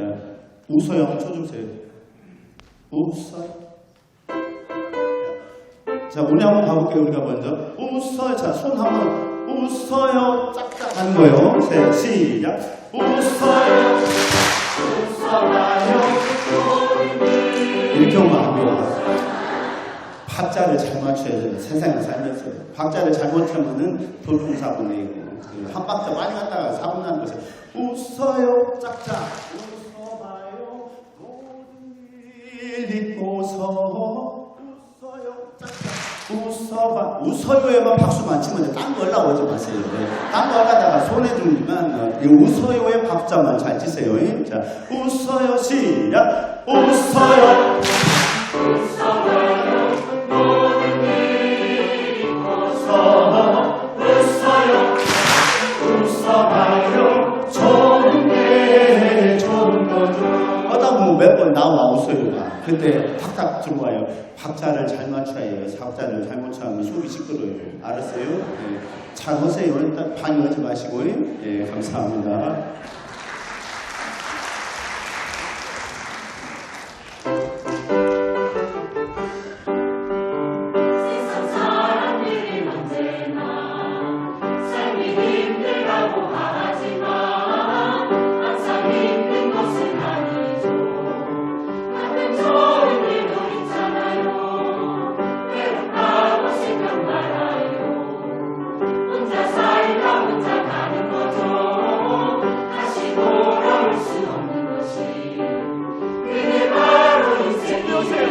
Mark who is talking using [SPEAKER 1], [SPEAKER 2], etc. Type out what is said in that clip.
[SPEAKER 1] 자, 웃어요. 쳐주세요. 웃어요. 자, 오늘 한번 가볼게요. 우리가 먼저. 웃어요. 자, 손 한번. 웃어요. 짝짝 하는 거예요. 셋, 시작. 웃어요. 웃어봐요. 이렇게 오면 안 돼요. 박자를 잘 맞춰야 돼요. 세상을 살면서. 박자를 잘못하면은 돌풍사고 내고. 그한 박자 빨리 갔다가 사고 나는 거죠. 웃어요. 짝짝. 잊고서. 웃어요. 웃어봐. 웃어요에만 박수만 치면 돼. 딴거 올라오지 마세요. 네. 딴거 하다가 손에 들지만, 어, 이 웃어요의 박자만 잘 치세요. 예? 자, 웃어요. 시작. 웃어요. 웃어 번 나와 웃어요가 근데 탁탁 들어와요. 박자를 잘 맞춰야 해요 박자를 잘못 차면 속이 시끄러워요 알았어요? 네. 잘 하세요. 일단 방해하지 마시고 예 감사합니다 Joseph.